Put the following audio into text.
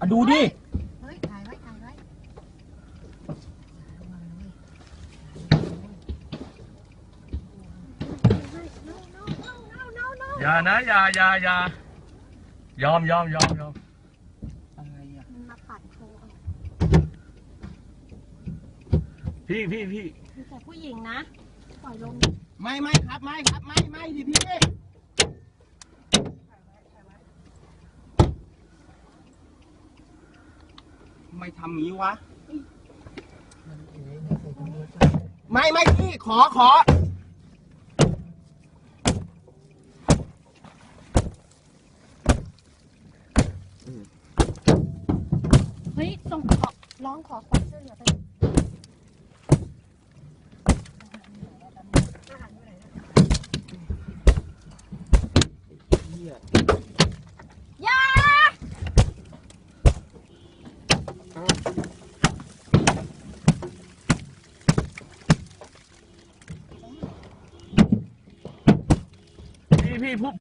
อะดูดิ เฮ้ยถ่ายไว้ถ่ายไว้อย่านะอย่าอย่าอย่ายอมยอมยอมยอมอะไรอะมันมาปัดโคเอาพี่พี่พี่มีแต่ผู้หญิงนะ ปล่อยลง ไม่ไม่ครับไม่ครับไม่ไม่ดิพี่ทำ ไม่ทำงี้วะ ไม่ไม่พี่ขอขอ เฮ้ยส่งขอร้องขอความช่วยเหลือไปอาหารอยู่ไหนนะ เหี้ย อย่า พี่พี่ผู้